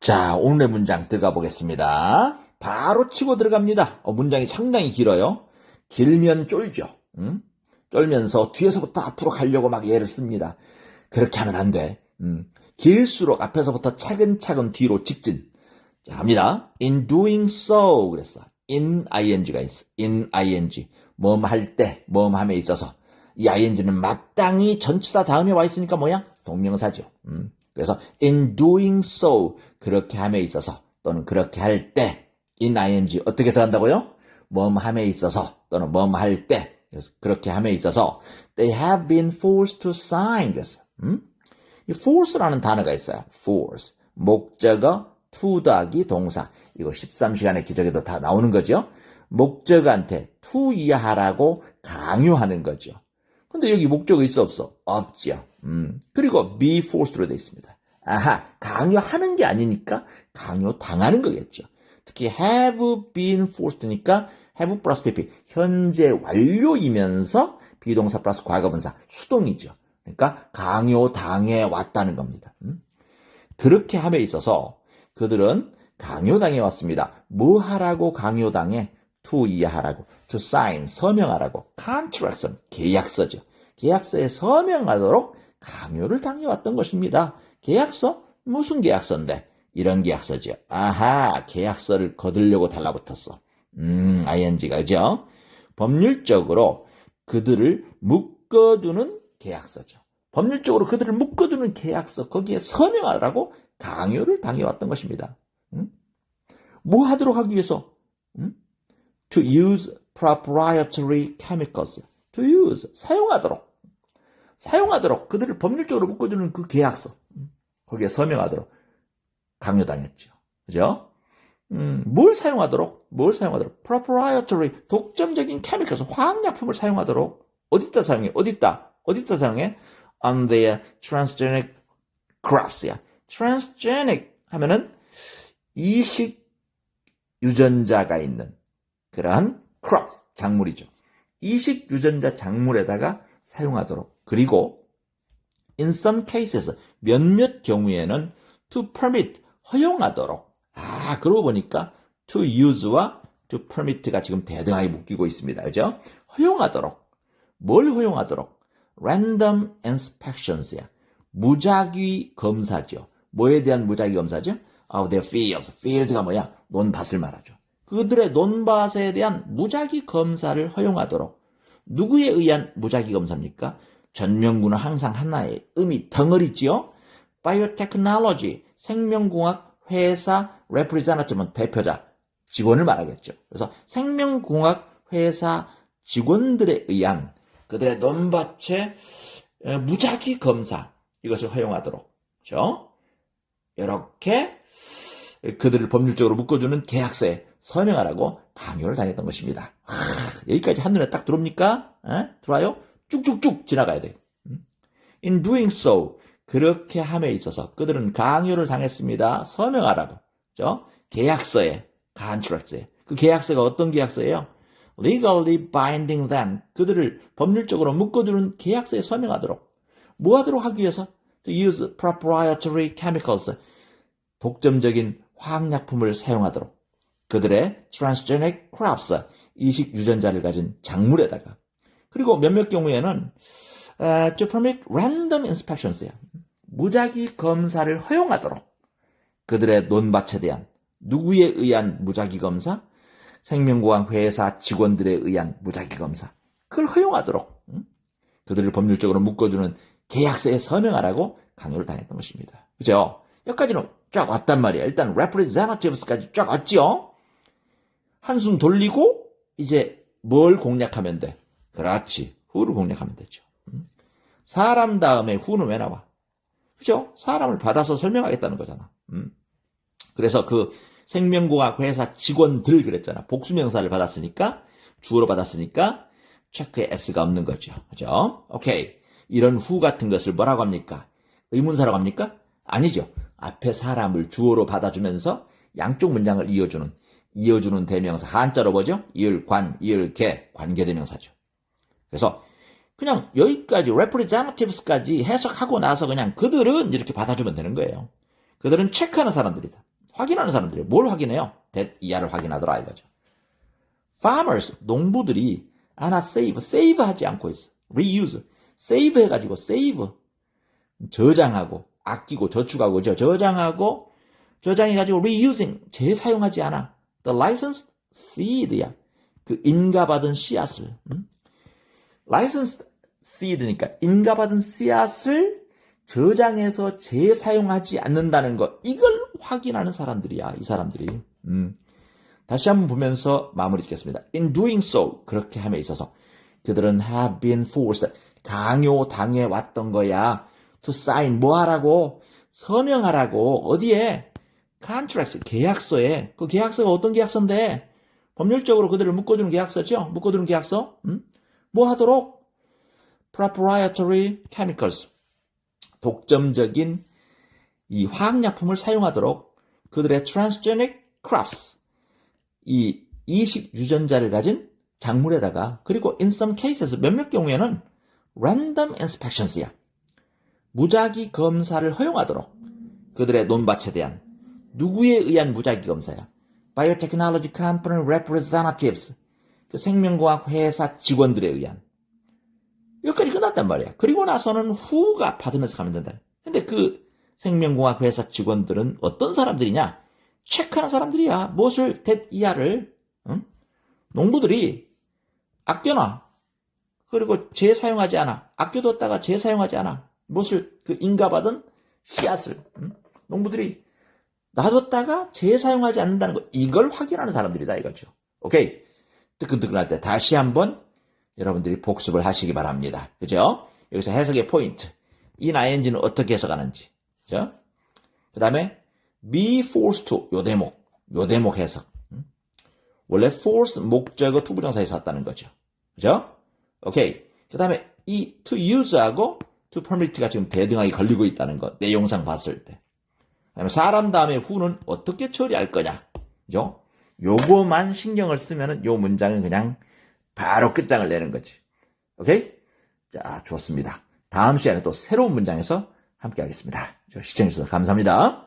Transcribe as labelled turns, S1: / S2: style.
S1: 자, 오늘의 문장 들어가 보겠습니다. 바로 치고 들어갑니다. 어, 문장이 상당히 길어요. 길면 쫄죠. 음? 쫄면서 뒤에서부터 앞으로 가려고 막 얘를 씁니다. 그렇게 하면 안 돼. 음. 길수록 앞에서부터 차근차근 뒤로 직진. 자, 합니다. In doing so 그랬어. in ing가 있어. in ing. 뭐뭐 할 때, 뭐뭐 함에 있어서. 이 ing는 마땅히 전치사 다음에 와 있으니까 뭐야? 동명사죠. 음. 그래서 in doing so 그렇게 함에 있어서 또는 그렇게 할 때 in ing 어떻게 해서 한다고요? 뭐뭐 함에 있어서 또는 뭐뭐 할 때. 그래서 그렇게 함에 있어서 they have been forced to sign 그랬어. 음? 이 force라는 단어가 있어요. force. 목적어 to 더하기 동사. 이거 13시간의 기적에도 다 나오는 거죠. 목적한테 to 이하라고 강요하는 거죠. 근데 여기 목적어 있어 없어? 없죠. 음. 그리고 be forced로 되어 있습니다. 아하, 강요하는 게 아니니까 강요 당하는 거겠죠. 특히 have been forced니까 have 플러스 pp 현재 완료이면서 비동사 플러스 과거분사 수동이죠. 그러니까 강요 당해 왔다는 겁니다. 음? 그렇게 함에 있어서 그들은 강요당해 왔습니다. 뭐 하라고 강요당해? To 이해하라고, to sign 서명하라고, contract은 계약서죠. 계약서에 서명하도록 강요를 당해왔던 것입니다. 계약서? 무슨 계약서인데? 이런 계약서죠. 아하, 계약서를 거들려고 달라붙었어. 음, ing가, 그죠? 법률적으로 그들을 묶어두는 계약서죠. 법률적으로 그들을 묶어두는 계약서, 거기에 서명하라고 강요를 당해왔던 것입니다. 음? 뭐 하도록 하기 위해서? 음? To use proprietary chemicals. To use, 사용하도록. 사용하도록 그들을 법률적으로 묶어주는 그 계약서. 음? 거기에 서명하도록 강요당했죠. 그죠? 음, 뭘 사용하도록? 뭘 사용하도록? proprietary, 독점적인 chemicals, 화학약품을 사용하도록. 어디다 사용해? 어디다? 어디다 사용해? on their transgenic crops야. transgenic 하면은 이식 유전자가 있는 그러한 crops, 작물이죠. 이식 유전자 작물에다가 사용하도록. 그리고 in some cases 몇몇 경우에는 to permit 허용하도록. 아, 그러고 보니까 to use와 to permit가 지금 대등하게 묶이고 있습니다. 그죠? 허용하도록. 뭘 허용하도록? random inspections야. 무작위 검사죠. 뭐에 대한 무작위 검사죠? of their fields. fields가 뭐야? 논밭을 말하죠. 그들의 논밭에 대한 무작위 검사를 허용하도록. 누구에 의한 무작위 검사입니까? 전명구는 항상 하나의 의미 덩어리지요. 바이오테크놀로지, 생명공학 회사 레프리자나트면 대표자, 직원을 말하겠죠. 그래서 생명공학 회사 직원들에 의한 그들의 논밭의 무작위 검사 이것을 허용하도록 그렇죠? 이렇게 그들을 법률적으로 묶어주는 계약서에 서명하라고 강요를 당했던 것입니다. 하, 여기까지 한눈에 딱 들어옵니까? 에? 들어와요? 쭉쭉쭉 지나가야 돼. In doing so 그렇게 함에 있어서 그들은 강요를 당했습니다. 서명하라고. 그죠? 계약서에, contract에. 그 계약서가 어떤 계약서예요? legally binding them. 그들을 법률적으로 묶어두는 계약서에 서명하도록. 뭐 하도록 하기 위해서? To use proprietary chemicals. 독점적인 화학약품을 사용하도록. 그들의 transgenic crops. 이식 유전자를 가진 작물에다가. 그리고 몇몇 경우에는 uh, to permit random inspections야. 무작위 검사를 허용하도록 그들의 논밭에 대한 누구에 의한 무작위 검사? 생명보험 회사 직원들에 의한 무작위 검사. 그걸 허용하도록 응? 그들을 법률적으로 묶어주는 계약서에 서명하라고 강요를 당했던 것입니다. 그죠? 여기까지는 쫙 왔단 말이야. 일단 representatives까지 쫙 왔죠? 한숨 돌리고 이제 뭘 공략하면 돼? 그렇지. 후를 공략하면 되죠. 사람 다음에 후는 왜 나와? 그죠? 사람을 받아서 설명하겠다는 거잖아. 음. 그래서 그 생명공학 회사 직원들 그랬잖아. 복수명사를 받았으니까, 주어로 받았으니까, 체크에 s가 없는 거죠. 그죠? 오케이. 이런 후 같은 것을 뭐라고 합니까? 의문사라고 합니까? 아니죠. 앞에 사람을 주어로 받아주면서 양쪽 문장을 이어주는, 이어주는 대명사. 한자로 뭐죠? 이을, 관, 이을, 개, 관계대명사죠. 그래서 그냥 여기까지 representatives까지 해석하고 나서 그냥 그들은 이렇게 받아주면 되는 거예요. 그들은 체크하는 사람들이다. 확인하는 사람들이 뭘 확인해요? that 이하를 확인하더라 이거죠. farmers 농부들이 하나 save save 하지 않고 있어. reuse save 해가지고 save 저장하고 아끼고 저축하고? 저장하고 저장해가지고 reusing 재사용하지 않아. the licensed seed야. 그 인가받은 씨앗을. 음? licensed seed니까 인가받은 씨앗을 저장해서 재사용하지 않는다는 것. 이걸 확인하는 사람들이야. 이 사람들이. 음. 다시 한번 보면서 마무리 짓겠습니다. In doing so 그렇게 함에 있어서 그들은 have been forced 강요 당해 왔던 거야. To sign 뭐 하라고 서명하라고 어디에 contracts 계약서에 그 계약서가 어떤 계약서인데 법률적으로 그들을 묶어주는 계약서죠. 묶어두는 계약서. 음? 뭐 하도록 proprietary chemicals 독점적인 이 화학약품을 사용하도록 그들의 transgenic crops 이 이식 유전자를 가진 작물에다가 그리고 in some cases 몇몇 경우에는 random inspections야. 무작위 검사를 허용하도록 그들의 논밭에 대한 누구에 의한 무작위 검사야? Biotechnology Company Representatives 그 생명과학 회사 직원들에 의한 여기까지 끝났단 말이야. 그리고 나서는 후가 받으면서 가면 된다. 근데 그 생명공학 회사 직원들은 어떤 사람들이냐? 체크하는 사람들이야. 무엇을 대 이하를 응? 농부들이 아껴놔. 그리고 재사용하지 않아. 아껴뒀다가 재사용하지 않아. 무엇을 그 인가받은 씨앗을 응? 농부들이 놔뒀다가 재사용하지 않는다는 거 이걸 확인하는 사람들이다 이거죠. 오케이. 뜨끈뜨끈할 때 다시 한번 여러분들이 복습을 하시기 바랍니다. 그죠? 여기서 해석의 포인트. 이 ing는 어떻게 해석하는지. 그죠? 그 다음에 be forced to 요 대목. 요 대목 해석. 음? 원래 force 목적어 투부정사에서 왔다는 거죠. 그죠? 오케이. 그 다음에 이 to use하고 permit가 지금 대등하게 걸리고 있다는 것. 내용상 봤을 때. 사람 다음에 who는 어떻게 처리할 거냐. 그죠? 요거만 신경을 쓰면은 요 문장은 그냥 바로 끝장을 내는 거지. 오케이? 자, 좋습니다. 다음 시간에 또 새로운 문장에서 함께 하겠습니다. 시청해주셔서 감사합니다.